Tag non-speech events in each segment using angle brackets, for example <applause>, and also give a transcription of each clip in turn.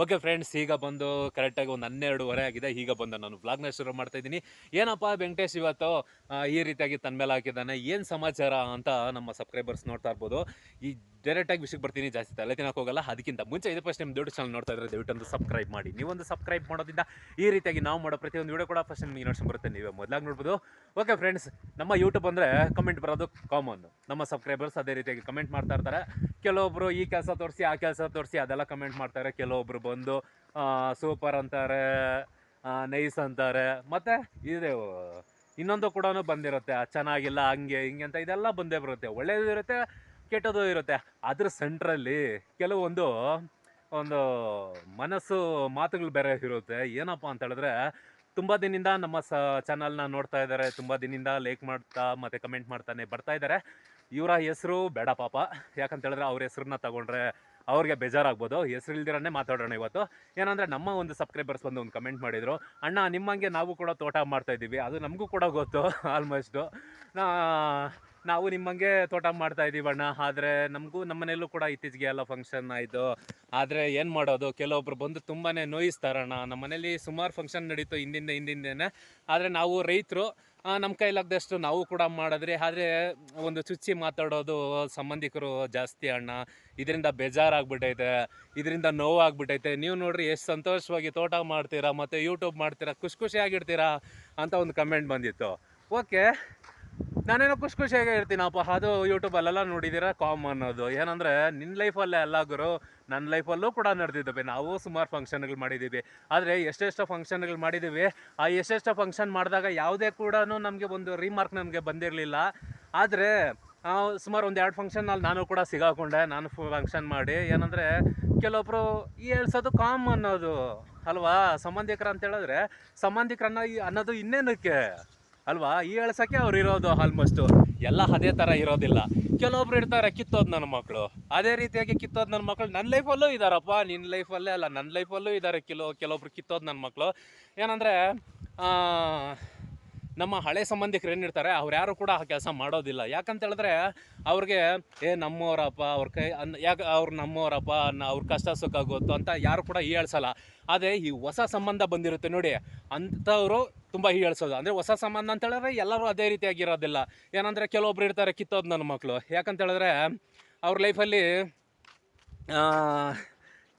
Okay friends ಈಗ ಬಂದು ಕರೆಕ್ಟಾಗಿ ಒಂದು ಹನ್ನೆರಡುವರೆ ಆಗಿದೆ. ಈಗ ಬಂದು ನಾನು ವ್ಲಾಗ್ನ ಶುರು ಮಾಡ್ತಾ ಇದ್ದೀನಿ. ಏನಪ್ಪ ವೆಂಕಟೇಶ್ ಇವತ್ತು ಈ ರೀತಿಯಾಗಿ ತನ್ನ ಮೇಲೆ ಹಾಕಿದ್ದಾನೆ. ಏನು ಸಮಾಚಾರ ಅಂತ ನಮ್ಮ ಸಬ್ಸ್ಕ್ರೈಬರ್ಸ್ ನೋಡ್ತಾ ಇರ್ಬೋದು. ಈ ಡೈರೆಕ್ಟಾಗಿ ವಿಷಯಕ್ಕೆ ಬರ್ತೀನಿ, ಜಾಸ್ತಿ ತಲೆ ತಿನ್ನಕ್ಕೆ ಹೋಗಲ್ಲ. ಅದಕ್ಕಿಂತ ಮುಂಚೆ ಇದು ಫಸ್ಟ್ ನಿಮ್ಮ ದೊಡ್ಡ ಚಾನಲ್ ನೋಡ್ತಾ ಇದ್ರೆ ದಯವಿಟ್ಟು ಒಂದು ಸಬ್ಸ್ಕ್ರೈಬ್ ಮಾಡಿ. ನೀವೊಂದು ಸಬ್ಸ್ಕ್ರೈಬ್ ಮಾಡೋದ್ರಿಂದ ಈ ರೀತಿಯಾಗಿ ನಾವು ಮಾಡೋ ಪ್ರತಿಯೊಂದು ವೀಡಿಯೋ ಕೂಡ ಫಸ್ಟ್ ನಿಮಗೆ ನೋಡ್ಸ್ಕೊಂಡು ಬರುತ್ತೆ. ನೀವೇ ಮೊದಲಾಗಿ ನೋಡ್ಬೋದು. ಓಕೆ ಫ್ರೆಂಡ್ಸ್ ನಮ್ಮ ಯೂಟ್ಯೂಬ್ ಅಂದರೆ ಕಮೆಂಟ್ ಬರೋದು ಕಾಮನ್ ನಮ್ಮ ಸಬ್ಸ್ಕ್ರೈಬರ್ಸ್ ಅದೇ ರೀತಿಯಾಗಿ ಕಮೆಂಟ್ ಮಾಡ್ತಾ ಇರ್ತಾರೆ. ಕೆಲವೊಬ್ಬರು ಈ ಕೆಲಸ ತೋರಿಸಿ, ಆ ಕೆಲಸ ತೋರಿಸಿ, ಅದೆಲ್ಲ ಕಮೆಂಟ್ ಮಾಡ್ತಾರೆ. ಕೆಲವೊಬ್ರು ಬಂದು ಸೂಪರ್ ಅಂತಾರೆ ನೈಸ್ ಅಂತಾರೆ. ಮತ್ತೆ ಇದೆ ಇನ್ನೊಂದು ಕೂಡ ಬಂದಿರುತ್ತೆ ಚೆನ್ನಾಗಿಲ್ಲ, ಹಂಗೆ, ಹಿಂಗೆ ಅಂತ ಇದೆಲ್ಲ ಬಂದೇ ಬರುತ್ತೆ. ಒಳ್ಳೆಯದು ಇರುತ್ತೆ ಕೆಟ್ಟದ್ದು ಇರುತ್ತೆ. ಅದ್ರ ಸೆಂಟ್ರಲ್ಲಿ ಕೆಲವೊಂದು, ಒಂದು ಮನಸ್ಸು ಮಾತುಗಳು ಬೇರೆ ಇರುತ್ತೆ. ಏನಪ್ಪ ಅಂತ ಹೇಳಿದ್ರೆ, ತುಂಬ ದಿನದಿಂದ ನಮ್ಮ ಸ ಚಾನಲ್ನ ನೋಡ್ತಾ ಇದ್ದಾರೆ, ತುಂಬ ದಿನದಿಂದ ಲೈಕ್ ಮಾಡ್ತಾ, ಮತ್ತು ಕಮೆಂಟ್ ಮಾಡ್ತಾನೆ ಬರ್ತಾ ಇದ್ದಾರೆ. ಇವರ ಹೆಸರು ಬೇಡ ಪಾಪ. ಯಾಕಂತ ಹೇಳಿದ್ರೆ ಅವ್ರ ಹೆಸ್ರನ್ನ ತಗೊಂಡ್ರೆ ಅವ್ರಿಗೆ ಬೇಜಾರಾಗ್ಬೋದು. ಹೆಸರು ಇಲ್ದಿರನ್ನೇ ಮಾತಾಡೋಣ ಇವತ್ತು. ಏನಂದರೆ ನಮ್ಮ ಒಂದು ಸಬ್ಸ್ಕ್ರೈಬರ್ಸ್ ಬಂದು ಒಂದು ಕಮೆಂಟ್ ಮಾಡಿದರು, ಅಣ್ಣ ನಿಮ್ಮಂಗೆ ನಾವು ಕೂಡ ತೋಟ ಮಾಡ್ತಾ ಇದ್ದೀವಿ. ಅದು ನಮಗೂ ಕೂಡ ಗೊತ್ತು <laughs> ಆಲ್ಮೋಸ್ಟು ನಾವು ನಿಮ್ಮಂಗೆ ತೋಟ ಮಾಡ್ತಾ ಇದ್ದೀವಿ ಅಣ್ಣ. ಆದರೆ ನಮಗೂ ನಮ್ಮ ಮನೆಯಲ್ಲೂ ಕೂಡ ಇತ್ತೀಚೆಗೆ ಎಲ್ಲ ಫಂಕ್ಷನ್ ಆಯಿತು. ಆದರೆ ಏನು ಮಾಡೋದು? ಕೆಲವೊಬ್ರು ಬಂದು ತುಂಬಾ ನೋಯಿಸ್ತಾರಣ್ಣ ನಮ್ಮ ಮನೇಲಿ ಸುಮಾರು ಫಂಕ್ಷನ್ ನಡೀತು ಹಿಂದಿಂದ ಹಿಂದಿಂದೇನೆ. ಆದರೆ ನಾವು ರೈತರು ನಮ್ಮ ಕೈಲಾಗದಷ್ಟು ನಾವು ಕೂಡ ಮಾಡಿದ್ರಿ, ಆದರೆ ಒಂದು ಚುಚ್ಚಿ ಮಾತಾಡೋದು ಸಂಬಂಧಿಕರು ಜಾಸ್ತಿ ಅಣ್ಣ. ಇದರಿಂದ ಬೇಜಾರಾಗ್ಬಿಟ್ಟೈತೆ, ಇದರಿಂದ ನೋವಾಗ್ಬಿಟ್ಟೈತೆ. ನೀವು ನೋಡ್ರಿ ಎಷ್ಟು ಸಂತೋಷವಾಗಿ ತೋಟ ಮಾಡ್ತೀರಾ, ಮತ್ತು ಯೂಟ್ಯೂಬ್ ಮಾಡ್ತೀರಾ, ಖುಷಿ ಖುಷಿಯಾಗಿರ್ತೀರಾ ಅಂತ ಒಂದು ಕಮೆಂಟ್ ಬಂದಿತ್ತು. ಓಕೆ ನಾನೇನೋ ಖುಷಿ ಖುಷಿಯಾಗಿ ಇರ್ತೀನಪ್ಪ ಅದು ಯೂಟ್ಯೂಬಲ್ಲೆಲ್ಲ ನೋಡಿದ್ದೀರಾ ಕಾಮನ್ ಅದು ಏನಂದರೆ ನಿನ್ನ ಲೈಫಲ್ಲೇ ಎಲ್ಲ ಗುರು. ನನ್ನ ಲೈಫಲ್ಲೂ ಕೂಡ ನಡೆದಿದ್ದಾವೆ. ನಾವು ಸುಮಾರು ಫಂಕ್ಷನ್ಗಳು ಮಾಡಿದ್ದೀವಿ ಆದರೆ, ಎಷ್ಟೆಷ್ಟೋ ಫಂಕ್ಷನ್ಗಳು ಮಾಡಿದ್ದೀವಿ ಆ ಎಷ್ಟೆಷ್ಟೋ ಫಂಕ್ಷನ್ ಮಾಡಿದಾಗ ಯಾವುದೇ ಕೂಡ ನಮಗೆ ಒಂದು ರಿಮಾರ್ಕ್ ನಮಗೆ ಬಂದಿರಲಿಲ್ಲ. ಆದರೆ ಸುಮಾರು ಒಂದು ಎರಡು ಫಂಕ್ಷನ್ನಲ್ಲಿ ನಾನು ಕೂಡ ಸಿಗಾಕೊಂಡೆ. ನಾನು ಫಂಕ್ಷನ್ ಮಾಡಿ. ಏನಂದರೆ ಕೆಲವೊಬ್ಬರು ಈ ಹೇಳ್ಸೋದು ಕಾಮ್ ಅನ್ನೋದು. ಅಲ್ವಾ? ಸಂಬಂಧಿಕರು ಅಂತ ಹೇಳಿದ್ರೆ, ಸಂಬಂಧಿಕರನ್ನ ಅನ್ನೋದು ಇನ್ನೇನಕ್ಕೆ? ಅಲ್ವಾ? ಈ ಎಳ್ಸಕ್ಕೆ ಅವ್ರು ಇರೋದು ಆಲ್ಮೋಸ್ಟು ಎಲ್ಲ ಅದೇ ಥರ ಇರೋದಿಲ್ಲ. ಕೆಲವೊಬ್ರು ಇರ್ತಾರೆ, ಕಿತ್ತೋದು ನನ್ನ ಮಕ್ಕಳು ಅದೇ ರೀತಿಯಾಗಿ ಕಿತ್ತೋದು ನನ್ನ ಮಕ್ಕಳು ನನ್ನ ಲೈಫಲ್ಲೂ ಇದ್ದಾರಪ್ಪ ನಿನ್ನ ಲೈಫಲ್ಲೇ ಅಲ್ಲ. ನನ್ನ ಲೈಫಲ್ಲೂ ಇದ್ದಾರೆ ಕೆಲವು ಕೆಲವೊಬ್ರು ಕಿತ್ತೋದು ನನ್ನ ಮಕ್ಕಳು ಏನಂದರೆ ನಮ್ಮ ಹಳೆ ಸಂಬಂಧಿಕರು ಏನಿರ್ತಾರೆ ಅವ್ರು ಯಾರು ಕೂಡ ಆ ಕೆಲಸ ಮಾಡೋದಿಲ್ಲ. ಯಾಕಂತ ಹೇಳಿದ್ರೆ, ಅವ್ರಿಗೆ, ಏ, ನಮ್ಮವರಪ್ಪ, ಅವ್ರ ಕೈ, ಅನ್, ಯಾಕೆ, ಅವ್ರು ನಮ್ಮವರಪ್ಪ ಅವ್ರ ಕಷ್ಟ ಸುಖ ಗೊತ್ತು ಅಂತ ಯಾರು ಕೂಡ ಹೀಯಾಳ್ಸಲ್ಲ ಆದರೆ ಈ ಹೊಸ ಸಂಬಂಧ ಬಂದಿರುತ್ತೆ ನೋಡಿ, ಅಂಥವರು ತುಂಬ ಹೇಳ್ಸೋದು ಅಂದರೆ ಹೊಸ ಸಂಬಂಧ ಅಂತ ಹೇಳಿದ್ರೆ ಎಲ್ಲರೂ ಅದೇ ರೀತಿಯಾಗಿರೋದಿಲ್ಲ. ಏನಂದರೆ ಕೆಲವೊಬ್ರು ಇರ್ತಾರೆ, ಕಿತ್ತೋದು ನನ್ನ ಮಕ್ಕಳು ಯಾಕಂತ ಹೇಳಿದ್ರೆ, ಅವ್ರ ಲೈಫಲ್ಲಿ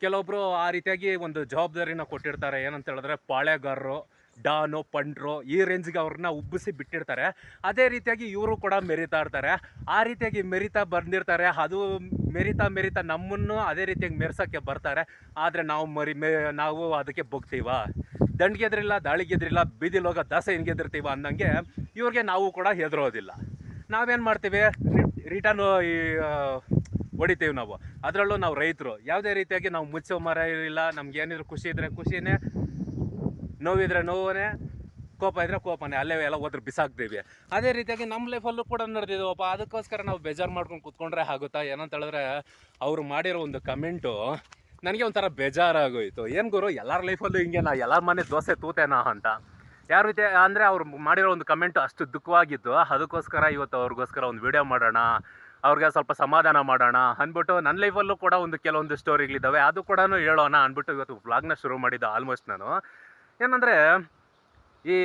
ಕೆಲವೊಬ್ಬರು ಆ ರೀತಿಯಾಗಿ ಒಂದು ಜವಾಬ್ದಾರಿನ ಕೊಟ್ಟಿರ್ತಾರೆ. ಏನಂತ ಹೇಳಿದ್ರೆ ಪಾಳೆಗಾರರು ಡಾನು, ಪಂಡ್ರೋ ಈ ರೇಂಜ್ಗೆ ಅವ್ರನ್ನ ಉಬ್ಬಿಸಿ ಬಿಟ್ಟಿರ್ತಾರೆ. ಅದೇ ರೀತಿಯಾಗಿ ಇವರು ಕೂಡ ಮೆರಿತಾ ಇರ್ತಾರೆ. ಆ ರೀತಿಯಾಗಿ ಮೆರಿತಾ ಬಂದಿರ್ತಾರೆ. ಅದು ಮೆರಿತಾ ಮೆರಿತಾ ನಮ್ಮನ್ನು ಅದೇ ರೀತಿಯಾಗಿ ಮೆರೆಸೋಕ್ಕೆ ಬರ್ತಾರೆ. ಆದರೆ ನಾವು ಮರಿ ನಾವು ಅದಕ್ಕೆ ಬೊಗ್ತೀವ ದಂಡ್ಗೆದ್ರಿಲ್ಲ ದಾಳಿಗೆದ್ರಿಲ್ಲ ಬೀದಿಲೋಗ ದಾಸ ದಾಸೆ ಹೆಂಗೆ ಗೆದ್ದಿರ್ತೀವ ಅನ್ನಂಗೆ ಇವ್ರಿಗೆ ನಾವು ಕೂಡ ಹೆದರೋದಿಲ್ಲ. ನಾವೇನು ಮಾಡ್ತೀವಿ? ರಿಟರ್ನ್ ಈ ಹೊಡಿತೀವಿ ನಾವು. ಅದರಲ್ಲೂ ನಾವು ರೈತರು. ಯಾವುದೇ ರೀತಿಯಾಗಿ ನಾವು ಮುಚ್ಚೋ ಮರ ಇರಲಿಲ್ಲ ನಮ್ಗೆ ಏನಿದ್ರು ಖುಷಿ ಇದ್ರೆ ಖುಷಿನೇ ನೋವಿದ್ರೆ ನೋವನೇ ಕೋಪ ಇದ್ರೆ ಕೋಪನೇ, ಅಲ್ಲೇ ಎಲ್ಲ ಹೋದ್ರೆ ಬಿಸಾಕ್ತೀವಿ. ಅದೇ ರೀತಿಯಾಗಿ ನಮ್ಮ ಲೈಫಲ್ಲೂ ಕೂಡ ನಡೆದಿದ್ದೀವಪ್ಪ ಅದಕ್ಕೋಸ್ಕರ ನಾವು ಬೇಜಾರು ಮಾಡ್ಕೊಂಡು ಕೂತ್ಕೊಂಡ್ರೆ ಆಗುತ್ತಾ? ಏನಂತ ಹೇಳಿದ್ರೆ, ಅವರು ಮಾಡಿರೋ ಒಂದು ಕಮೆಂಟು ನನಗೆ ಒಂಥರ ಬೇಜಾರಾಗೋಯಿತು. ಏನು ಗುರು, ಎಲ್ಲರ ಲೈಫಲ್ಲೂ ಹಿಂಗೆ ನಾ ಎಲ್ಲರ ಮನೆ ದೋಸೆ ತೂತೇನಾ ಅಂತ? ಯಾವ ರೀತಿ, ಅಂದರೆ ಅವ್ರು ಮಾಡಿರೋ ಒಂದು ಕಮೆಂಟು ಅಷ್ಟು ದುಃಖವಾಗಿತ್ತು ಅದಕ್ಕೋಸ್ಕರ ಇವತ್ತು ಅವ್ರಿಗೋಸ್ಕರ ಒಂದು ವಿಡಿಯೋ ಮಾಡೋಣ, ಅವ್ರಿಗೆ ಸ್ವಲ್ಪ ಸಮಾಧಾನ ಮಾಡೋಣ ಅಂದ್ಬಿಟ್ಟು ನನ್ನ ಲೈಫಲ್ಲೂ ಕೂಡ ಒಂದು ಕೆಲವೊಂದು ಸ್ಟೋರಿಗಳಿದ್ದಾವೆ ಅದು ಕೂಡ ಹೇಳೋಣ ಅಂದ್ಬಿಟ್ಟು ಇವತ್ತು ವ್ಲಾಗ್ನ ಶುರು ಮಾಡಿದ್ದು ಆಲ್ಮೋಸ್ಟ್ ನಾನು. ಏನಂದರೆ ಈ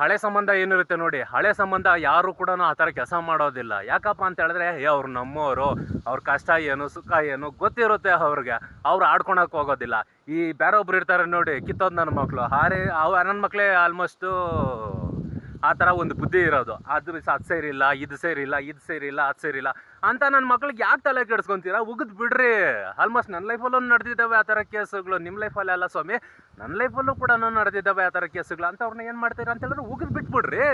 ಹಳೆ ಸಂಬಂಧ ಏನಿರುತ್ತೆ ನೋಡಿ, ಹಳೆ ಸಂಬಂಧ ಯಾರು ಕೂಡ ಆ ಥರ ಕೆಲಸ ಮಾಡೋದಿಲ್ಲ. ಯಾಕಪ್ಪ ಅಂತ ಹೇಳಿದ್ರೆ, ಏ, ಅವ್ರು ನಮ್ಮವರು ಅವ್ರ ಕಷ್ಟ ಏನು, ಸುಖ ಏನು ಗೊತ್ತಿರುತ್ತೆ ಅವ್ರಿಗೆ. ಅವ್ರು ಆಡ್ಕೊಳಕ್ಕೆ ಹೋಗೋದಿಲ್ಲ. ಈ ಬೇರೆ ಒಬ್ರು ಇರ್ತಾರೆ ನೋಡಿ, ಕಿತ್ತೋದು ನನ್ನ ಮಕ್ಕಳು ಹಾರೆ, ಅವ ನನ್ನ ಮಕ್ಕಳೇ ಆಲ್ಮೋಸ್ಟು ಆ ಥರ ಒಂದು ಬುದ್ಧಿ ಇರೋದು. ಅದು ಅದು ಸೇರಿಲ್ಲ, ಇದು ಸೇರಿಲ್ಲ ಇದು ಸೇರಿಲ್ಲ, ಅದು ಸೇರಿಲ್ಲ ಅಂತ ನನ್ನ ಮಕ್ಳಿಗೆ ಯಾಕೆ ತಲೆ ಕೆಡಿಸ್ಕೊಂತೀರಾ? ಉಗಿದ್ ಬಿಡ್ರಿ. ಆಲ್ಮೋಸ್ಟ್ ನನ್ನ ಲೈಫಲ್ಲೂ ನಡೆದಿದ್ದಾವೆ ಆ ಥರ ಕೇಸುಗಳು. ನಿಮ್ಮ ಲೈಫಲ್ಲೆಲ್ಲ ಸ್ವಾಮಿ. ನನ್ನ ಲೈಫಲ್ಲೂ ಕೂಡ ನಡೆದಿದ್ದಾವೆ ಆ ಥರ ಕೇಸುಗಳು. ಅಂತ ಅವ್ರನ್ನ ಏನು ಮಾಡ್ತೀರಾ ಅಂತ ಹೇಳಿದ್ರೆ ಉಗಿದ್ ಬಿಟ್ಬಿಡ್ರಿ.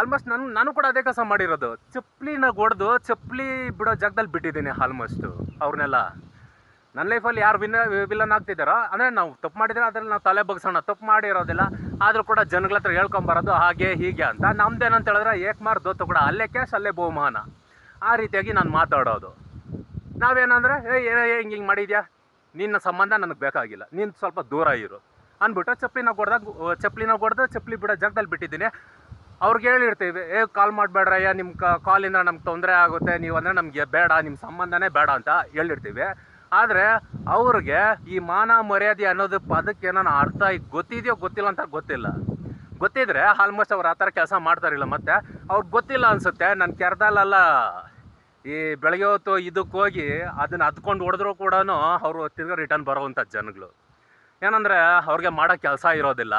ಆಲ್ಮೋಸ್ಟ್ ನಾನು ನಾನು ಕೂಡ ಅದೇ ಕೆಲಸ ಮಾಡಿರೋದು. ಚಪ್ಪಲಿನ ಹೊಡೆದು ಚಪ್ಪಲಿ ಬಿಡೋ ಜಾಗದಲ್ಲಿ ಬಿಟ್ಟಿದ್ದೀನಿ ಆಲ್ಮೋಸ್ಟು ಅವ್ರನ್ನೆಲ್ಲ ನನ್ನ ಲೈಫಲ್ಲಿ ಯಾರು ವಿನ್ನ ವಿಲನ್ ಆಗ್ತಿದ್ದಾರೋ, ಅಂದರೆ ನಾವು ತಪ್ಪು ಮಾಡಿದ್ರೆ ಅದ್ರಲ್ಲಿ ನಾವು ತಲೆ ಬಗ್ಸೋಣ ತಪ್ಪು ಮಾಡಿರೋದಿಲ್ಲ. ಆದರೂ ಕೂಡ ಜನಗಳ ಹತ್ರ ಹೇಳ್ಕೊಂಬರೋದು ಹಾಗೆ, ಹೀಗೆ ಅಂತ. ನಮ್ದೇನಂತ ಹೇಳಿದ್ರೆ ಏಕ್ಮಾರ್ ದೊತ್ತು ಕೂಡ ಅಲ್ಲೇ ಕ್ಯಾಶ್ ಅಲ್ಲೇ ಬಹುಮಾನ. ಆ ರೀತಿಯಾಗಿ ನಾನು ಮಾತಾಡೋದು. ನಾವೇನಂದರೆ, ಏ ಏ ಹಿಂಗೆ ಹಿಂಗೆ ಮಾಡಿದ್ಯಾ? ನಿನ್ನ ಸಂಬಂಧ ನನಗೆ ಬೇಕಾಗಿಲ್ಲ. ನೀನು ಸ್ವಲ್ಪ ದೂರ ಇರು. ಅಂದ್ಬಿಟ್ಟು ಚಪ್ಪಲಿನ ಚಪ್ಪಲಿ ಚಪ್ಪಲಿನ ಕೊಡ್ದು ಚಪ್ಪಲಿ ಬಿಡೋ ಜಾಗದಲ್ಲಿ ಬಿಟ್ಟಿದ್ದೀನಿ. ಅವ್ರಿಗೆ ಹೇಳಿರ್ತೀವಿ, ಏ ಕಾಲ್ ಮಾಡಬೇಡ್ರಯ್ಯ ನಿಮ್ಮ ಕಾಲಿಂದ ನಮ್ಗೆ ತೊಂದರೆ ಆಗುತ್ತೆ. ನೀವು ಅಂದರೆ ನಮಗೆ ಬೇಡ ನಿಮ್ಮ ಸಂಬಂಧನೇ ಬೇಡ ಅಂತ ಹೇಳಿರ್ತೀವಿ. ಆದರೆ ಅವ್ರಿಗೆ ಈ ಮಾನ ಮರ್ಯಾದೆ ಅನ್ನೋದು ಪದಕ್ಕೆ ಏನೋ ಅರ್ಥ ಗೊತ್ತಿದೆಯೋ ಗೊತ್ತಿಲ್ಲ ಅಂತ ಗೊತ್ತಿಲ್ಲ. ಗೊತ್ತಿದ್ರೆ ಆಲ್ಮೋಸ್ಟ್ ಅವ್ರು ಆ ಥರ ಕೆಲಸ ಮಾಡ್ತಾರಿಲ್ಲ ಮತ್ತೆ ಅವ್ರಿಗೆ ಗೊತ್ತಿಲ್ಲ ಅನ್ಸುತ್ತೆ. ನನ್ನ ಕೆರ್ದಲ್ಲ ಈ ಬೆಳಗ್ಗೆ ಹೊತ್ತು ಇದಕ್ಕೆ ಹೋಗಿ ಅದನ್ನ ಹತ್ಕೊಂಡು ಹೊಡೆದ್ರೂ ಕೂಡ ಅವರು ತಿರ್ಗಾ ರಿಟರ್ನ್ ಬರೋವಂಥ ಜನಗಳು. ಏನಂದರೆ ಅವ್ರಿಗೆ ಮಾಡೋ ಕೆಲಸ ಇರೋದಿಲ್ಲ.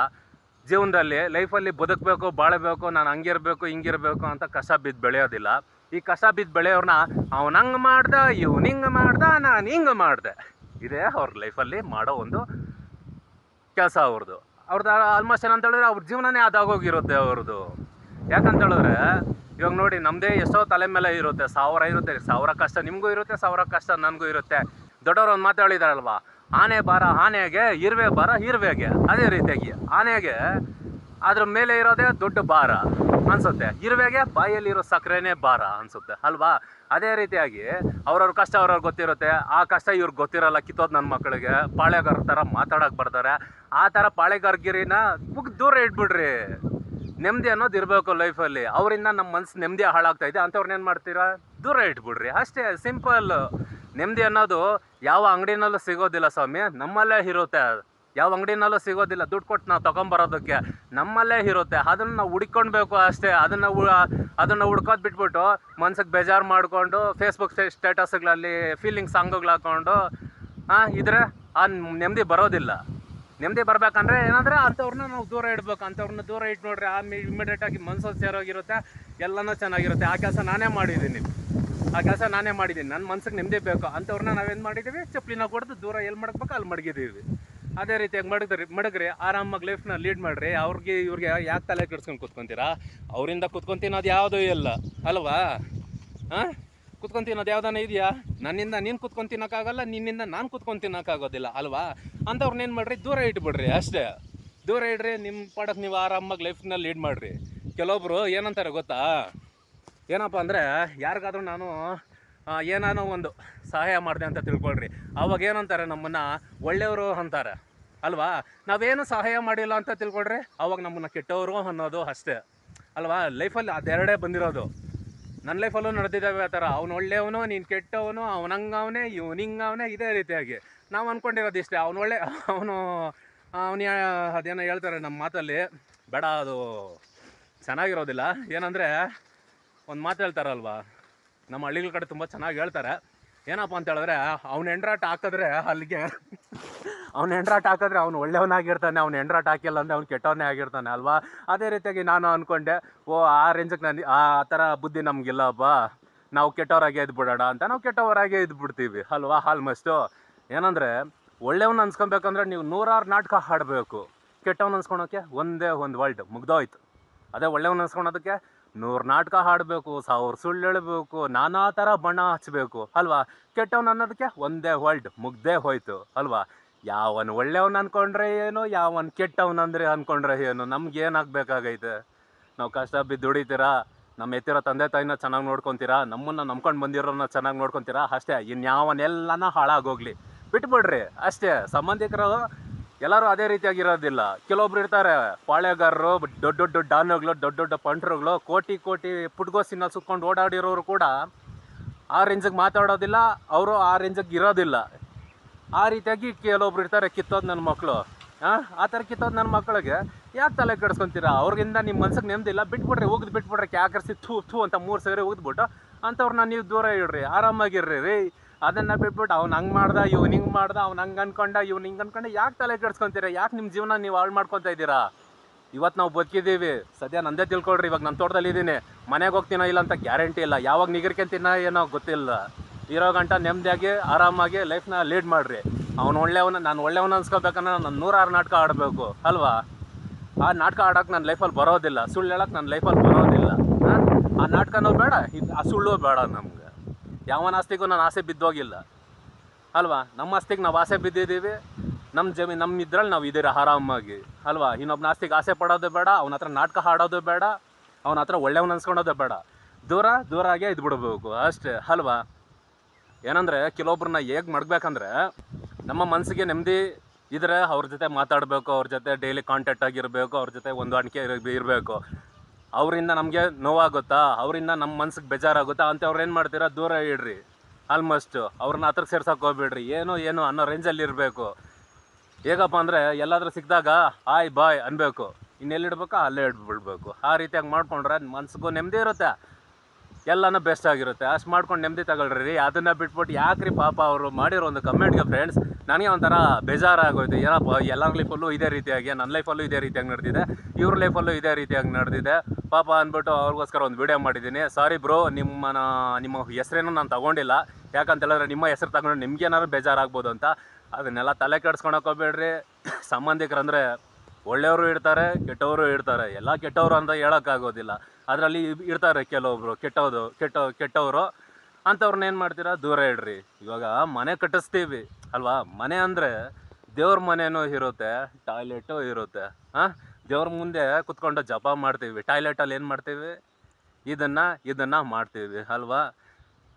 ಜೀವನದಲ್ಲಿ ಲೈಫಲ್ಲಿ ಬದುಕಬೇಕು, ಬಾಳಬೇಕು, ನಾನು ಹಂಗಿರಬೇಕು, ಹಿಂಗಿರಬೇಕು ಅಂತ ಕಸ ಬಿದ್ದು ಬೆಳೆಯೋದಿಲ್ಲ. ಈ ಕಸ ಬಿದ್ದ ಬೆಳೆಯವ್ರನ್ನ ಅವ್ನ ಹಂಗೆ ಮಾಡ್ದ, ಇವ್ನು ಹಿಂಗೆ ಮಾಡ್ದ, ನಾನು ಹಿಂಗೆ ಮಾಡ್ದೆ. ಇದೇ ಅವ್ರ ಲೈಫಲ್ಲಿ ಮಾಡೋ ಒಂದು ಕೆಲಸ ಅವ್ರದ್ದು ಅವ್ರದ್ದು ಆಲ್ಮೋಸ್ಟ್ ಏನಂತ ಹೇಳಿದ್ರೆ ಅವ್ರ ಜೀವನನೇ ಅದಾಗೋಗಿರುತ್ತೆ ಅವ್ರದ್ದು ಯಾಕಂತ ಹೇಳಿದ್ರೆ, ಇವಾಗ ನೋಡಿ ನಮ್ಮದೇ ಎಷ್ಟೋ ತಲೆ ಮೇಲೆ ಇರುತ್ತೆ. ಸಾವಿರ ಇರುತ್ತೆ, ಸಾವಿರ ಕಷ್ಟ ನಿಮಗೂ ಇರುತ್ತೆ, ಸಾವಿರ ಕಷ್ಟ ನನಗೂ ಇರುತ್ತೆ. ದೊಡ್ಡವರು ಒಂದು ಮಾತಾಡಿದಾರಲ್ವಾ ಆನೆ ಬಾರ ಆನೆಗೆ, ಇರುವೆ ಬಾರ ಇರುವೆಗೆ. ಅದೇ ರೀತಿಯಾಗಿ ಆನೆಗೆ ಅದ್ರ ಮೇಲೆ ಇರೋದೇ ದೊಡ್ಡ ಭಾರ ಅನ್ಸುತ್ತೆ. ಇರುವೆಗೆ ಬಾಯಲ್ಲಿರೋ ಸಕ್ಕರೆನೇ ಭಾರ ಅನ್ಸುತ್ತೆ, ಅಲ್ವಾ? ಅದೇ ರೀತಿಯಾಗಿ ಅವ್ರವ್ರ ಕಷ್ಟ ಅವ್ರವ್ರಿಗೆ ಗೊತ್ತಿರುತ್ತೆ. ಆ ಕಷ್ಟ ಇವ್ರಿಗೆ ಗೊತ್ತಿರಲ್ಲ, ಕಿತ್ತೋದು ನನ್ನ ಮಕ್ಕಳಿಗೆ ಪಾಳೆಗಾರ ಥರ ಮಾತಾಡೋಕೆ ಬರ್ತಾರೆ. ಆ ಥರ ಪಾಳೆಗಾರ್ಗಿರಿನ ಬುಕ್ ದೂರ ಇಟ್ಬಿಡ್ರಿ. ನೆಮ್ಮದಿ ಅನ್ನೋದು ಇರಬೇಕು ಲೈಫಲ್ಲಿ. ಅವರಿಂದ ನಮ್ಮ ಮನ್ಸು ನೆಮ್ಮದಿ ಹಾಳಾಗ್ತಾ ಇದೆ. ಅಂಥವ್ರನ್ನ ಏನು ಮಾಡ್ತೀರಾ? ದೂರ ಇಟ್ಬಿಡ್ರಿ. ಅಷ್ಟೇ, ಸಿಂಪಲ್. ನೆಮ್ಮದಿ ಅನ್ನೋದು ಯಾವ ಅಂಗಡಿನಲ್ಲೂ ಸಿಗೋದಿಲ್ಲ ಸ್ವಾಮಿ. ನಮ್ಮಲ್ಲೇ ಇರುತ್ತೆ. ಯಾವ ಅಂಗಡಿನಲ್ಲೂ ಸಿಗೋದಿಲ್ಲ. ದುಡ್ಡು ಕೊಟ್ಟು ನಾವು ತೊಗೊಂಬರೋದಕ್ಕೆ ನಮ್ಮಲ್ಲೇ ಇರುತ್ತೆ. ಅದನ್ನು ನಾವು ಹುಡ್ಕೊಳ್ಬೇಕು ಅಷ್ಟೇ. ಅದನ್ನು ಅದನ್ನು ಹುಡ್ಕೋದು ಬಿಟ್ಬಿಟ್ಟು ಮನ್ಸಿಗೆ ಬೇಜಾರು ಮಾಡಿಕೊಂಡು ಫೇಸ್ಬುಕ್ ಸ್ಟೇಟಸ್ಗಳಲ್ಲಿ ಫೀಲಿಂಗ್ ಸಾಂಗ್ಗಳು ಹಾಕ್ಕೊಂಡು ಇದ್ರೆ ಆ ನೆಮ್ಮದಿ ಬರೋದಿಲ್ಲ. ನೆಮ್ಮದಿ ಬರಬೇಕಂದ್ರೆ ಏನಂದ್ರೆ ಅಂಥವ್ರನ್ನ ನಾವು ದೂರ ಇಡ್ಬೇಕು. ಅಂಥವ್ರನ್ನ ದೂರ ಇಟ್ಟು ನೋಡ್ರಿ ಆಮೇಲೆ ಇಮಿಡಿಯೇಟ್ ಆಗಿ ಮನ್ಸು ಸೇರೋಗಿರುತ್ತೆ. ಎಲ್ಲನೂ ಚೆನ್ನಾಗಿರುತ್ತೆ. ಆ ಕೆಲಸ ನಾನೇ ಮಾಡಿದ್ದೀನಿ. ಆ ಕೆಲಸ ನಾನೇ ಮಾಡಿದ್ದೀನಿ. ನನ್ನ ಮನ್ಸಿಗೆ ನೆಮ್ಮದಿ ಬೇಕು. ಅಂಥವ್ರನ್ನ ನಾವೇನು ಮಾಡಿದ್ದೀವಿ ಚಪ್ಪಲಿನ ಕೊಡ್ದು ದೂರ ಎಲ್ಲಿ ಮಡಗ್ಬೇಕು ಅಲ್ಲಿ ಮಡಗಿದ್ದೀವಿ ಅದೇ ರೀತಿಯಾಗಿ ಮಡಗ್ರಿ ಮಡಗ್ರಿ, ಆರಾಮಾಗಿ ಲೈಫ್ನ ಲೀಡ್ ಮಾಡ್ರಿ. ಅವ್ರಿಗೆ ಇವ್ರಿಗೆ ಯಾಕೆ ತಲೆ ಕೆಡ್ಸ್ಕೊಂಡು ಕೂತ್ಕೊಂತೀರಾ? ಅವರಿಂದ ಕೂತ್ಕೊಂತೀನಿ ಅದು ಯಾವುದೂ ಇಲ್ಲ. ಅಲ್ವಾ? ಹಾಂ ಕುತ್ಕೊಂಡು ಅದು ಯಾವ್ದಾನ ಇದೆಯಾ? ನನ್ನಿಂದ ನೀನು ಕುತ್ಕೊಂಡು ತಿನ್ನೋಕ್ಕಾಗಲ್ಲ, ನಿನ್ನಿಂದ ನಾನು ಕುತ್ಕೊಂಡು ತಿನ್ನೋಕ್ಕಾಗೋದಿಲ್ಲ. ಅಲ್ವಾ? ಅಂಥವ್ರನ್ನೇನು ಮಾಡ್ರಿ? ದೂರ ಇಟ್ಬಿಡ್ರಿ ಅಷ್ಟೇ. ದೂರ ಇಡ್ರಿ ನಿಮ್ಮ ಪಾಡಕ್ಕೆ ನೀವು ಆರಾಮಾಗಿ ಲೈಫ್ನ ಲೀಡ್ ಮಾಡಿರಿ. ಕೆಲವೊಬ್ರು ಏನಂತಾರೆ ಗೊತ್ತಾ? ಏನಪ್ಪ ಅಂದರೆ, ಯಾರಿಗಾದ್ರೂ ನಾನು ಏನಾನೋ ಒಂದು ಸಹಾಯ ಮಾಡಿದೆ ಅಂತ ತಿಳ್ಕೊಳ್ರಿ. ಅವಾಗ ಏನಂತಾರೆ ನಮ್ಮನ್ನು ಒಳ್ಳೆಯವರು ಅಂತಾರೆ. ಅಲ್ವಾ? ನಾವೇನು ಸಹಾಯ ಮಾಡಿಲ್ಲ ಅಂತ ತಿಳ್ಕೊಳ್ರಿ? ಅವಾಗ ನಮ್ಮನ್ನು ಕೆಟ್ಟವರು ಅನ್ನೋದು ಅಷ್ಟೇ. ಅಲ್ವಾ? ಲೈಫಲ್ಲಿ ಅದೆರಡೇ ಬಂದಿರೋದು. ನನ್ನ ಲೈಫಲ್ಲೂ ನಡೆದಿದ್ದಾವೆ ಆ ಥರ. ಅವ್ನು ಒಳ್ಳೆಯವನು, ನೀನು ಕೆಟ್ಟವನು ಅವನಂಗವನೇ ಇವನಿಂಗವನೇ ಇದೇ ರೀತಿಯಾಗಿ. ನಾವು ಅಂದ್ಕೊಂಡಿರೋದು ಇಷ್ಟೇ. ಅವನು ಒಳ್ಳೆ ಅವನು ಅವನು ಅದೇನೋ ಹೇಳ್ತಾರೆ ನಮ್ಮ ಮಾತಲ್ಲಿ. ಬೇಡ, ಅದು ಚೆನ್ನಾಗಿರೋದಿಲ್ಲ. ಏನಂದರೆ, ಒಂದು ಮಾತು ಹೇಳ್ತಾರಲ್ವಾ? ನಮ್ಮ ಹಳ್ಳಿಗಳ ಕಡೆ ತುಂಬ ಚೆನ್ನಾಗಿ ಹೇಳ್ತಾರೆ. ಏನಪ್ಪ ಅಂತ ಹೇಳಿದ್ರೆ, ಅವ್ನ ಎಂಡ್ರಾಟ್ ಹಾಕಿದ್ರೆ ಅಲ್ಲಿಗೆ ಅವ್ನ ಎಂಡ್ರಾಟ್ ಹಾಕಿದ್ರೆ ಅವ್ನು ಒಳ್ಳೆಯವನಾಗಿರ್ತಾನೆ, ಅವ್ನು ಎಂಡ್ರಾಟ್ ಹಾಕಿಲ್ಲ ಅಂದರೆ ಅವ್ನು ಕೆಟ್ಟವನೇ ಆಗಿರ್ತಾನೆ ಅಲ್ವಾ? ಅದೇ ರೀತಿಯಾಗಿ ನಾನು ಅಂದ್ಕೊಂಡೆ ಓ, ಆ ರೇಂಜಿಗೆ ನಾನು ಆ ಥರ ಬುದ್ಧಿ ನಮಗಿಲ್ಲಪ್ಪ ನಾವು ಕೆಟ್ಟವರಾಗೆ ಇದ್ಬಿಡೋಣ ಅಂತ. ನಾವು ಕೆಟ್ಟವರಾಗೆ ಇದ್ಬಿಡ್ತೀವಿ, ಅಲ್ವಾ? ಆಲ್ಮೋಸ್ಟು ಏನಂದರೆ ಒಳ್ಳೆಯವನ್ನ ಅನ್ಸ್ಕೊಬೇಕಂದ್ರೆ ನೀವು ನೂರಾರು ನಾಟಕ ಹಾಡಬೇಕು. ಕೆಟ್ಟವನ್ನ ಅನ್ಸ್ಕೊಳೋಕ್ಕೆ ಒಂದೇ ಒಂದು ವರ್ಲ್ಡ್ ಮುಗ್ದೋಯ್ತು. ಅದೇ ಒಳ್ಳೆಯವನ್ನ ಅನ್ಸ್ಕೊಳೋದಕ್ಕೆ ನೂರು ನಾಟಕ ಹಾಡಬೇಕು, ಸಾವಿರ ಸುಳ್ಳು ಹೇಳಬೇಕು, ನಾನಾ ಥರ ಬಣ್ಣ ಹಚ್ಚಬೇಕು ಅಲ್ವಾ? ಕೆಟ್ಟವನು ಅನ್ನೋದಕ್ಕೆ ಒಂದೇ ವರ್ಲ್ಡ್ ಮುಗ್ದೇ ಹೋಯ್ತು, ಅಲ್ವಾ? ಯಾವನ್ ಒಳ್ಳೆಯವನ್ ಅನ್ಕೊಂಡ್ರೆ ಏನು, ಯಾವನ್ ಕೆಟ್ಟವನ್ ಅಂದ್ರೆ ಅನ್ಕೊಂಡ್ರೆ ಏನು? ನಮ್ಗೆ ಏನಾಗಬೇಕಾಗೈತೆ? ನಾವು ಕಷ್ಟ ಬಿದ್ದು ದುಡಿತೀರಾ? ನಮ್ಮ ಎತ್ತಿರೋ ತಂದೆ ತಾಯಿನ ಚೆನ್ನಾಗಿ ನೋಡ್ಕೊತೀರಾ? ನಮ್ಮನ್ನ ನಂಬ್ಕೊಂಡು ಬಂದಿರೋನ ಚೆನ್ನಾಗಿ ನೋಡ್ಕೊತೀರಾ? ಅಷ್ಟೇ, ಇನ್ಯಾವನೆಲ್ಲನ ಹಾಳಾಗೋಗ್ಲಿ. ಬಿಟ್ಬಿಡ್ರಿ, ಅಷ್ಟೇ. ಸಂಬಂಧಿಕರು ಎಲ್ಲರೂ ಅದೇ ರೀತಿಯಾಗಿರೋದಿಲ್ಲ. ಕೆಲವೊಬ್ರು ಇರ್ತಾರೆ, ಪಾಳೆಗಾರರು, ದೊಡ್ಡ ದೊಡ್ಡ ಡಾನುಗಳು ದೊಡ್ಡ ದೊಡ್ಡ ಪಂಟ್ರುಗಳು, ಕೋಟಿ ಕೋಟಿ ಪುಟ್ಗೋಸಿನ ಸುತ್ಕೊಂಡು ಓಡಾಡಿರೋರು ಕೂಡ ಆ ರೇಂಜಿಗೆ ಮಾತಾಡೋದಿಲ್ಲ, ಅವರು ಆ ರೇಂಜಿಗೆ ಇರೋದಿಲ್ಲ. ಆ ರೀತಿಯಾಗಿ ಕೆಲವೊಬ್ರು ಇರ್ತಾರೆ ಕಿತ್ತೋದು ನನ್ನ ಮಕ್ಕಳು ಹಾಂ ಆ ಥರ ಕಿತ್ತೋದು ನನ್ನ ಮಕ್ಕಳಿಗೆ ಯಾಕೆ ತಲೆ ಕೆಡಿಸ್ಕೊತೀರಾ? ಅವ್ರಿಗಿಂದ ನಿಮ್ಮ ಮನ್ಸಿಗೆ ನೆಮ್ಮದಿಲ್ಲ ಬಿಟ್ಬಿಡ್ರಿ ಉಗ್ದು ಬಿಟ್ಬಿಡ್ರಿ, ಕ್ಯಾಕರ್ಸಿ ಥೂ ಥೂ ಅಂತ ಮೂರು ಸಾವಿರ ಹೋಗಿದ್ಬಿಟ್ಟು ಅಂಥವ್ರನ್ನ ನೀವು ದೂರ ಇಡ್ರಿ, ಆರಾಮಾಗಿರ್ರಿ, ರೀ. ಅದನ್ನು ಬಿಟ್ಬಿಟ್ಟು ಅವ್ನು ಹಂಗೆ ಮಾಡ್ದ, ಇವ್ನು ಹಿಂಗೆ ಮಾಡ್ದ, ಅವ್ನು ಹಂಗೆ ಅನ್ಕೊಂಡ, ಇವ್ನು ಹಿಂಗೆ ಅನ್ಕೊಂಡ, ಯಾಕೆ ತಲೆ ಕೆಡ್ಸ್ಕೊತೀರ? ಯಾಕೆ ನಿಮ್ಮ ಜೀವನ ನೀವು ಹಾಳು ಮಾಡ್ಕೊತಾ ಇದ್ದೀರಾ? ಇವತ್ತು ನಾವು ಬದುಕಿದ್ದೀವಿ. ಸದ್ಯ ನಂದೇ ತಿಳ್ಕೊಳ್ರಿ, ಇವಾಗ ನನ್ನ ತೋಟದಲ್ಲಿ ಇದ್ದೀನಿ ಮನೆಗೆ ಹೋಗ್ತೀನೋ ಇಲ್ಲ ಅಂತ ಗ್ಯಾರಂಟಿ ಇಲ್ಲ. ಯಾವಾಗ ನಿಗರ್ಕೊಂತೀನೋ ಏನೋ ಗೊತ್ತಿಲ್ಲ. ಇರೋ ಗಂಟ ನೆಮ್ಮದಿಯಾಗಿ ಆರಾಮಾಗಿ ಲೈಫ್ನ ಲೀಡ್ ಮಾಡಿರಿ. ಅವ್ನು ಒಳ್ಳೆಯವನ, ನಾನು ಒಳ್ಳೆಯವನ ಅನ್ಸ್ಕೋಬೇಕನ್ನ ನಾನು ನೂರಾರು ನಾಟಕ ಆಡಬೇಕು, ಅಲ್ವಾ? ಆ ನಾಟಕ ಆಡೋಕೆ ನನ್ನ ಲೈಫಲ್ಲಿ ಬರೋದಿಲ್ಲ. ಸುಳ್ಳು ಹೇಳೋಕೆ ನನ್ನ ಲೈಫಲ್ಲಿ ಬರೋದಿಲ್ಲ. ಆ? ನಾಟಕನೂ ಬೇಡ, ಇದು ಆ ಸುಳ್ಳು ಬೇಡ ನಮ್ಗೆ. ಯಾವನ ಆಸ್ತಿಗೂ ನಾನು ಆಸೆ ಬಿದ್ದೋಗಿಲ್ಲ ಅಲ್ವಾ? ನಮ್ಮ ಆಸ್ತಿಗೆ ನಾವು ಆಸೆ ಬಿದ್ದಿದ್ದೀವಿ. ನಮ್ಮ ಜಮೀನು ನಮ್ಮ ಇದ್ರಲ್ಲಿ ನಾವು ಇದ್ದೀರ ಆರಾಮಾಗಿ. ಅಲ್ವಾ? ಇನ್ನೊಬ್ಬನ ಆಸ್ತಿಗೆ ಆಸೆ ಪಡೋದು ಬೇಡ, ಅವನ ಹತ್ರ ನಾಟಕ ಹಾಡೋದು ಬೇಡ, ಅವನ ಹತ್ರ ಒಳ್ಳೆಯವನ್ನ ಅನ್ಸ್ಕೊಳೋದು ಬೇಡ. ದೂರ ದೂರ ಆಗೇ ಇದ್ಬಿಡ್ಬೇಕು ಅಷ್ಟೇ. ಅಲ್ವಾ? ಏನಂದರೆ ಕೆಲವೊಬ್ರನ್ನ ಹೇಗೆ ಮಾಡ್ಬೇಕಂದ್ರೆ ನಮ್ಮ ಮನಸ್ಸಿಗೆ ನೆಮ್ಮದಿ ಇದ್ರೆ ಅವ್ರ ಜೊತೆ ಮಾತಾಡಬೇಕು, ಅವ್ರ ಜೊತೆ ಡೈಲಿ ಕಾಂಟ್ಯಾಕ್ಟ್ ಆಗಿರಬೇಕು, ಅವ್ರ ಜೊತೆ ಹೊಂದಾಣಿಕೆ ಇರ ಇರಬೇಕು. ಅವರಿಂದ ನಮಗೆ ನೋವಾಗುತ್ತಾ? ಅವರಿಂದ ನಮ್ಮ ಮನ್ಸಿಗೆ ಬೇಜಾರಾಗುತ್ತಾ? ಅಂಥವ್ರು ಏನು ಮಾಡ್ತೀರಾ? ದೂರ ಇಡ್ರಿ. ಆಲ್ಮೋಸ್ಟ್ ಅವ್ರನ್ನ ಹತ್ರ ಸೇರ್ಸೋಕೆ ಹೋಗ್ಬೇಡ್ರಿ. ಏನು ಏನು ಅನ್ನೋ ರೇಂಜಲ್ಲಿ ಇರಬೇಕು. ಹೇಗಪ್ಪ ಅಂದರೆ, ಎಲ್ಲಾದರೂ ಸಿಕ್ಕಿದಾಗ ಆಯ್, ಬಾಯ್ ಅನ್ಬೇಕು. ಇನ್ನೆಲ್ಲಿಡ್ಬೇಕು ಅಲ್ಲೇ ಇಡ್ಬಿಡ್ಬೇಕು. ಆ ರೀತಿಯಾಗಿ ಮಾಡಿಕೊಂಡ್ರೆ ಮನ್ಸಿಗೂ ನೆಮ್ಮದಿ ಇರುತ್ತೆ. ಎಲ್ಲನೂ ಬೆಸ್ಟ್ ಆಗಿರುತ್ತೆ. ಅಷ್ಟು ಮಾಡ್ಕೊಂಡು ನೆಮ್ಮದಿ ತಗೊಳ್ರಿ. ಅದನ್ನು ಬಿಟ್ಬಿಟ್ಟು ಯಾಕ್ರಿ ಪಾಪ ಅವರು ಮಾಡಿರೋ ಒಂದು ಕಮೆಂಟ್ಗೆ ಫ್ರೆಂಡ್ಸ್ ನನಗೆ ಒಂಥರ ಬೇಜಾರಾಗೋಯ್ತು. ಏನಪ್ಪ, ಎಲ್ಲರ ಲೈಫಲ್ಲೂ ಇದೇ ರೀತಿಯಾಗಿ ನನ್ನ ಲೈಫಲ್ಲೂ ಇದೇ ರೀತಿಯಾಗಿ ನಡೆದಿದೆ. ಇವ್ರ ಲೈಫಲ್ಲೂ ಇದೇ ರೀತಿಯಾಗಿ ನಡೆದಿದೆ. ಪಾಪ ಅಂದ್ಬಿಟ್ಟು ಅವ್ರಿಗೋಸ್ಕರ ಒಂದು ವಿಡಿಯೋ ಮಾಡಿದ್ದೀನಿ. ಸಾರಿ ಬ್ರೋ ನಿಮ್ಮನ, ನಿಮ್ಮ ಹೆಸರೇನು ನಾನು ತಗೊಂಡಿಲ್ಲ. ಯಾಕಂತ ಹೇಳಿದ್ರೆ ನಿಮ್ಮ ಹೆಸರು ತಗೊಂಡು ನಿಮ್ಗೆ ಏನಾದ್ರು ಬೇಜಾರಾಗ್ಬೋದು ಅಂತ. ಅದನ್ನೆಲ್ಲ ತಲೆ ಕೆಡ್ಸ್ಕೊಳಕ್ಕೆ ಹೋಗ್ಬೇಡ್ರಿ. ಸಂಬಂಧಿಕರಂದರೆ ಒಳ್ಳೆಯವರು ಇರ್ತಾರೆ, ಕೆಟ್ಟವರು ಇರ್ತಾರೆ. ಎಲ್ಲ ಕೆಟ್ಟವರು ಅಂತ ಹೇಳೋಕ್ಕಾಗೋದಿಲ್ಲ ಅದರಲ್ಲಿ ಇರ್ತಾರೆ ಕೆಲವೊಬ್ರು. ಕೆಟ್ಟೋದು ಕೆಟ್ಟ, ಕೆಟ್ಟವರು. ಅಂಥವ್ರನ್ನ ಏನು ಮಾಡ್ತೀರಾ? ದೂರ ಇಡ್ರಿ. ಇವಾಗ ಮನೆ ಕಟ್ಟಿಸ್ತೀವಿ. ಅಲ್ವಾ? ಮನೆ ಅಂದರೆ ದೇವ್ರ ಮನೆಯೂ ಇರುತ್ತೆ, ಟಾಯ್ಲೆಟು ಇರುತ್ತೆ. ಹಾಂ ದೇವ್ರ ಮುಂದೆ ಕುತ್ಕೊಂಡು ಜಪ ಮಾಡ್ತೀವಿ. ಟಾಯ್ಲೆಟಲ್ಲಿ ಏನು ಮಾಡ್ತೀವಿ? ಇದನ್ನು ಇದನ್ನು ಮಾಡ್ತೀವಿ. ಅಲ್ವಾ?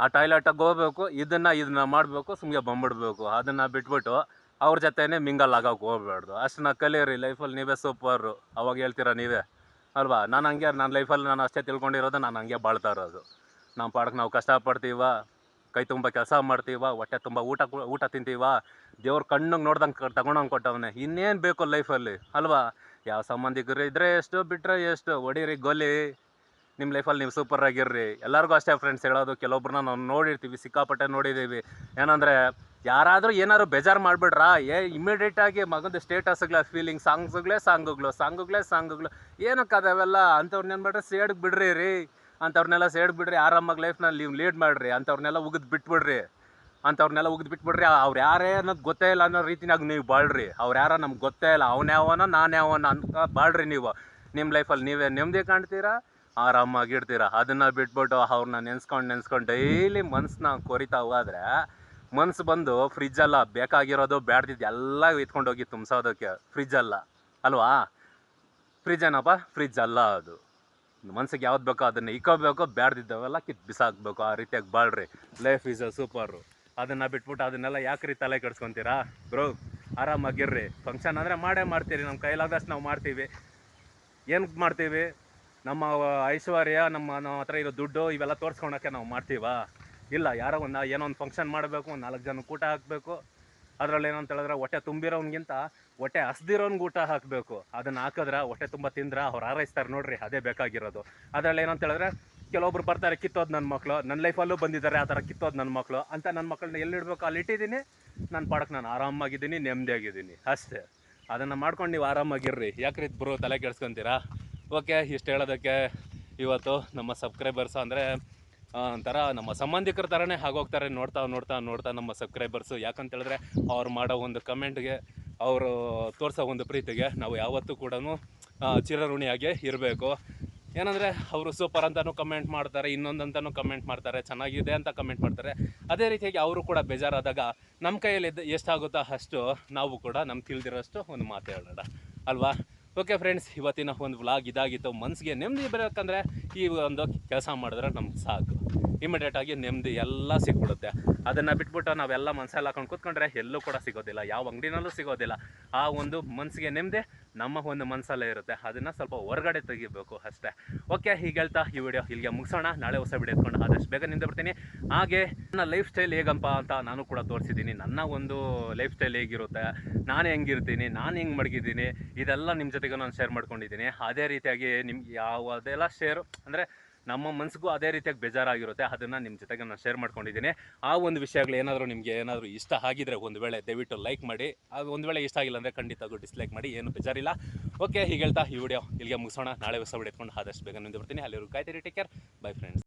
ಆ ಟಾಯ್ಲೆಟಾಗಿ ಹೋಗ್ಬೇಕು, ಇದನ್ನು ಇದನ್ನು ಮಾಡಬೇಕು ಸುಮ್ಮನೆ ಬಂದ್ಬಿಡ್ಬೇಕು. ಅದನ್ನು ಬಿಟ್ಬಿಟ್ಟು ಅವ್ರ ಜೊತೆನೇ ಮಿಂಗಲ್ ಆಗೋಕೆ ಹೋಗ್ಬಾರ್ದು. ಅಷ್ಟನ್ನ ಕಲಿಯಿರಿ ಲೈಫಲ್ಲಿ. ನೀವೇ ಸೂಪರು. ಅವಾಗ ಹೇಳ್ತೀರಾ ನೀವೇ? ಅಲ್ವಾ? ನಾನು ಹಂಗೆ ನನ್ನ ಲೈಫಲ್ಲಿ ನಾನು ಅಷ್ಟೇ ತಿಳ್ಕೊಂಡಿರೋದು, ನಾನು ಹಂಗೆ ಬಾಳ್ತಾ ಇರೋದು. ನಮ್ಮ ಪಾಡಕ್ಕೆ ನಾವು ಕಷ್ಟಪಡ್ತೀವ, ಕೈ ತುಂಬ ಕೆಲಸ ಮಾಡ್ತೀವ, ಹೊಟ್ಟೆ ತುಂಬ ಊಟ ಊಟ ತಿಂತೀವ, ದೇವ್ರ ಕಣ್ಣಿಗೆ ನೋಡ್ದಂಗೆ ತಗೊಂಡಂಗೆ ಕೊಟ್ಟವನೆ. ಇನ್ನೇನು ಬೇಕು ಲೈಫಲ್ಲಿ ಅಲ್ವಾ? ಯಾವ ಸಂಬಂಧಿಕರು ಇದ್ರೆ ಎಷ್ಟು ಬಿಟ್ಟರೆ ಎಷ್ಟು ಹೊಡೀರಿ ಗೊಲ್ಲಿ ನಿಮ್ಮ ಲೈಫಲ್ಲಿ ನೀವು ಸೂಪರ್ ಆಗಿರ್ರಿ. ಎಲ್ಲರಿಗೂ ಅಷ್ಟೇ ಫ್ರೆಂಡ್ಸ್ ಹೇಳೋದು, ಕೆಲವೊಬ್ರನ್ನ ನಾವು ನೋಡಿರ್ತೀವಿ, ಸಿಕ್ಕಾಪಟ್ಟೆ ನೋಡಿದ್ದೀವಿ ಏನಂದರೆ ಯಾರಾದರೂ ಏನಾದ್ರು ಬೇಜಾರು ಮಾಡಿಬಿಡ್ರಾ? ಏ ಇಮಿಡಿಯೇಟಾಗಿ ಮಗಂದು ಸ್ಟೇಟಸ್ಗಳ ಫೀಲಿಂಗ್ ಸಾಂಗ್ಸ್ಗಳೇ ಸಾಂಗುಗಳು ಸಾಂಗುಗಳೇ ಸಾಂಗುಗಳು ಏನಕ್ಕೆ ಅದಾವೆಲ್ಲ ಅಂಥವ್ರನ್ನ ಏನು ಮಾಡ್ರಿ? ಸೇಡ್ಗೆ ಬಿಡ್ರಿ ರೀ. ಅಂಥವ್ರನ್ನೆಲ್ಲ ಸೇಡ್ ಬಿಡ್ರಿ. ಆರಾಮಾಗಿ ಲೈಫ್ನಲ್ಲಿ ನೀವು ಲೀಡ್ ಮಾಡಿರಿ. ಅಂಥವ್ರನ್ನೆಲ್ಲ ಉಗಿದು ಬಿಟ್ಬಿಡ್ರಿ. ಅಂಥವ್ರನ್ನೆಲ್ಲ ಉಗಿದು ಬಿಟ್ಬಿಡ್ರಿ. ಅವ್ರು ಯಾರೇ ಅನ್ನೋದು ಗೊತ್ತೇ ಇಲ್ಲ ಅನ್ನೋ ರೀತಿನಾಗ ನೀವು ಬಾಳ್ರಿ. ಅವ್ರು ಯಾರೋ ನಮ್ಗೆ ಗೊತ್ತೇ ಇಲ್ಲ. ಅವನ ಯಾವನೋ ನಾನು ಯಾವನೋ ಅಂತ ಬಾಳ್ರಿ ನೀವು. ನಿಮ್ಮ ಲೈಫಲ್ಲಿ ನೀವೇ ನೆಮ್ಮದಿ ಕಾಣ್ತೀರಾ? ಆರಾಮಾಗಿರ್ತೀರ ಅದನ್ನು ಬಿಟ್ಬಿಟ್ಟು ಅವ್ರನ್ನ ನೆನ್ಸ್ಕೊಂಡು ನೆನ್ಸ್ಕೊಂಡು ಡೈಲಿ ಮನಸ್ಸನ್ನ ಕೊರಿತಾ ಹೋದ್ರೆ ಮನ್ಸು ಬಂದು ಫ್ರಿಜ್ಜಲ್ಲ ಬೇಕಾಗಿರೋದು ಬ್ಯಾಡ್ದಿದ್ದು ಎಲ್ಲ ಇತ್ಕೊಂಡೋಗಿ ಹೋಗಿ ಫ್ರಿಜ್ ಅಲ್ಲ. ಅಲ್ವಾ? ಫ್ರಿಜ್ ಏನಪ್ಪ? ಫ್ರಿಜ್ ಅಲ್ಲ ಅದು. ಮನ್ಸಿಗೆ ಯಾವ್ದು ಬೇಕೋ ಅದನ್ನು ಇಕ್ಕೋಬೇಕು, ಬ್ಯಾಡ್ದಿದ್ದವೆಲ್ಲ ಕಿತ್ ಬಿಸಾಕ್ಬೇಕು. ಆ ರೀತಿಯಾಗಿ ಬಾಳ್ರಿ. ಲೈಫ್ ಇಸ್ ಅ ಸೂಪರು ಅದನ್ನು ಬಿಟ್ಬಿಟ್ಟು ಅದನ್ನೆಲ್ಲ ಯಾಕೆ ರೀ ತಲೆ ಕೆಡ್ಸ್ಕೊತೀರಾ? ಬ್ರೋ ಆರಾಮಾಗಿರ್ರಿ. ಫಂಕ್ಷನ್ ಅಂದರೆ ಮಾಡೇ ಮಾಡ್ತೀರಿ. ನಮ್ಮ ಕೈಲಾದಷ್ಟು ನಾವು ಮಾಡ್ತೀವಿ. ಏನು ಮಾಡ್ತೀವಿ? ನಮ್ಮ ಐಶ್ವರ್ಯ, ನಮ್ಮ ನಮ್ಮ ಹತ್ರ ಇರೋ ದುಡ್ಡು ಇವೆಲ್ಲ ತೋರಿಸ್ಕೊಳಕ್ಕೆ ನಾವು ಮಾಡ್ತೀವಾ? ಇಲ್ಲ, ಯಾರೋ ಒಂದು ಏನೋ ಒಂದು ಫಂಕ್ಷನ್ ಮಾಡಬೇಕು, ಒಂದು ನಾಲ್ಕು ಜನ ಊಟ ಹಾಕಬೇಕು. ಅದರಲ್ಲಿ ಏನಂತ ಹೇಳಿದ್ರೆ ಹೊಟ್ಟೆ ತುಂಬಿರೋನ್ಗಿಂತ ಹೊಟ್ಟೆ ಹಸ್ದಿರೋನ್ಗೆ ಊಟ ಹಾಕಬೇಕು. ಅದನ್ನು ಹಾಕಿದ್ರೆ ಹೊಟ್ಟೆ ತುಂಬ ತಿಂದ್ರೆ ಅವ್ರು ಆರೈಸ್ತಾರೆ ನೋಡ್ರಿ, ಅದೇ ಬೇಕಾಗಿರೋದು. ಅದರಲ್ಲಿ ಏನಂತ ಹೇಳಿದ್ರೆ, ಕೆಲವೊಬ್ರು ಬರ್ತಾರೆ, ಕಿತ್ತೋದು ನನ್ನ ಮಕ್ಕಳು ನನ್ನ ಲೈಫಲ್ಲೂ ಬಂದಿದ್ದಾರೆ, ಆ ಥರ ಕಿತ್ತೋದು ನನ್ನ ಮಕ್ಕಳು ಅಂತ ನನ್ನ ಮಕ್ಕಳನ್ನ ಎಲ್ಲಿಡ್ಬೇಕು ಅಲ್ಲಿ ಇಟ್ಟಿದ್ದೀನಿ. ನನ್ನ ಪಾಡಕ್ಕೆ ನಾನು ಆರಾಮಾಗಿದ್ದೀನಿ ನೆಮ್ಮದಿಯಾಗಿದ್ದೀನಿ ಅಷ್ಟೇ. ಅದನ್ನು ಮಾಡ್ಕೊಂಡು ನೀವು ಆರಾಮಾಗಿರ್ರಿ. ಯಾಕ್ರಿ ಬ್ರೋ ತಲೆ ಕೆಡ್ಸ್ಕೊಂತೀರಾ? ಓಕೆ, ಇಷ್ಟು ಹೇಳೋದಕ್ಕೆ ಇವತ್ತು ನಮ್ಮ ಸಬ್ಸ್ಕ್ರೈಬರ್ಸ್ ಅಂದರೆ ಒಂಥರ ನಮ್ಮ ಸಂಬಂಧಿಕರ ಥರನೇ ಆಗೋಗ್ತಾರೆ, ನೋಡ್ತಾ ನೋಡ್ತಾ ನೋಡ್ತಾ ನಮ್ಮ ಸಬ್ಸ್ಕ್ರೈಬರ್ಸು ಯಾಕಂತೇಳಿದ್ರೆ ಅವ್ರು ಮಾಡೋ ಒಂದು ಕಮೆಂಟ್ಗೆ, ಅವರು ತೋರಿಸೋ ಒಂದು ಪ್ರೀತಿಗೆ ನಾವು ಯಾವತ್ತೂ ಕೂಡ ಚಿರಋಣಿಯಾಗಿ ಇರಬೇಕು. ಏನಂದರೆ ಅವರು ಸೂಪರ್ ಅಂತಲೂ ಕಮೆಂಟ್ ಮಾಡ್ತಾರೆ, ಇನ್ನೊಂದು ಕಮೆಂಟ್ ಮಾಡ್ತಾರೆ, ಚೆನ್ನಾಗಿದೆ ಅಂತ ಕಮೆಂಟ್ ಮಾಡ್ತಾರೆ. ಅದೇ ರೀತಿಯಾಗಿ ಅವರು ಕೂಡ ಬೇಜಾರಾದಾಗ ನಮ್ಮ ಕೈಯಲ್ಲಿ ಎಷ್ಟಾಗುತ್ತೋ ಅಷ್ಟು ನಾವು ಕೂಡ ನಮ್ಗೆ ತಿಳಿದಿರೋಷ್ಟು ಒಂದು ಮಾತು ಹೇಳೋಣ. ಅಲ್ವಾ? ಓಕೆ ಫ್ರೆಂಡ್ಸ್ ಇವತ್ತಿನ ಒಂದು ವ್ಲಾಗ್ ಇದಾಗಿತ್ತು. ಮನಸ್ಸಿಗೆ ನೆಮ್ಮದಿ ಬರಬೇಕಂದ್ರೆ ಈ ಒಂದು ಕೆಲಸ ಮಾಡಿದ್ರೆ ನಮ್ಗೆ ಸಾಕು. ಇಮಿಡಿಯೇಟಾಗಿ ನೆಮ್ಮದಿ ಎಲ್ಲ ಸಿಕ್ಬಿಡುತ್ತೆ ಅದನ್ನು ಬಿಟ್ಬಿಟ್ಟು ನಾವೆಲ್ಲ ಮನಸ್ಸಲ್ಲಿ ಹಾಕೊಂಡು ಕೂತ್ಕೊಂಡ್ರೆ ಎಲ್ಲೂ ಕೂಡ ಸಿಗೋದಿಲ್ಲ. ಯಾವ ಅಂಗಡಿನಲ್ಲೂ ಸಿಗೋದಿಲ್ಲ. ಆ ಒಂದು ಮನಸ್ಸಿಗೆ ನೆಮ್ಮದಿ ನಮ್ಮ ಒಂದು ಮನಸ್ಸಲ್ಲೇ ಇರುತ್ತೆ. ಅದನ್ನು ಸ್ವಲ್ಪ ಹೊರಗಡೆ ತೆಗಿಬೇಕು ಅಷ್ಟೇ. ಓಕೆ, ಹೀಗೆ ಹೇಳ್ತಾ ಈ ವಿಡಿಯೋ ಇಲ್ಲಿಗೆ ಮುಗಿಸೋಣ. ನಾಳೆ ಹೊಸ ವಿಡಿಯೋ ಎತ್ಕೊಂಡು ಆದಷ್ಟು ಬೇಗ ನಿಂದ ಬರ್ತೀನಿ ಹಾಗೆ ನನ್ನ ಲೈಫ್ ಸ್ಟೈಲ್ ಹೇಗಂಪ ಅಂತ ನಾನು ಕೂಡ ತೋರಿಸಿದ್ದೀನಿ. ನನ್ನ ಒಂದು ಲೈಫ್ ಸ್ಟೈಲ್ ಹೇಗಿರುತ್ತೆ, ನಾನು ಹೆಂಗಿರ್ತೀನಿ, ನಾನು ಹೆಂಗೆ ಮಡಗಿದ್ದೀನಿ, ಇದೆಲ್ಲ ನಿಮ್ಮ ಜೊತೆಗೂ ನಾನು ಶೇರ್ ಮಾಡ್ಕೊಂಡಿದ್ದೀನಿ. ಅದೇ ರೀತಿಯಾಗಿ ನಿಮ್ಗೆ ಯಾವುದೆಲ್ಲ ಶೇರು ಅಂದರೆ ನಮ್ಮ ಮನಸ್ಸಿಗೂ ಅದೇ ರೀತಿಯಾಗಿ ಬೇಜಾರಾಗಿರುತ್ತೆ. ಅದನ್ನು ನಿಮ್ಮ ಜೊತೆಗೆ ನಾನು ಶೇರ್ ಮಾಡ್ಕೊಂಡಿದ್ದೀನಿ. ಆ ಒಂದು ವಿಷಯಗಳು ಏನಾದರೂ ನಿಮಗೆ ಏನಾದರೂ ಇಷ್ಟ ಆಗಿದ್ರೆ ಒಂದು ವೇಳೆ ದಯವಿಟ್ಟು ಲೈಕ್ ಮಾಡಿ. ಅದು ಒಂದು ವೇಳೆ ಇಷ್ಟ ಆಗಿಲ್ಲ ಅಂದರೆ ಖಂಡಿತವಾಗೂ ಡಿಸ್ಲೈಕ್ ಮಾಡಿ. ಏನು ಬೇಜಾರಿಲ್ಲ. ಓಕೆ ಹೀಗೆ ಹೇಳ್ತಾ ಈ ವಿಡಿಯೋ ಇಲ್ಲಿಗೆ ಮುಗಿಸೋಣ. ನಾಳೆ ಹೊಸ ವಿಡಿಯೋ ಎತ್ಕೊಂಡು ಆದಷ್ಟು ಬೇಗ ಮುಂದೆ ಬರ್ತೀನಿ. ಅಲ್ಲಿವರೆಗೂ ಕಾಯ್ತೀರಿ. Take care bye friends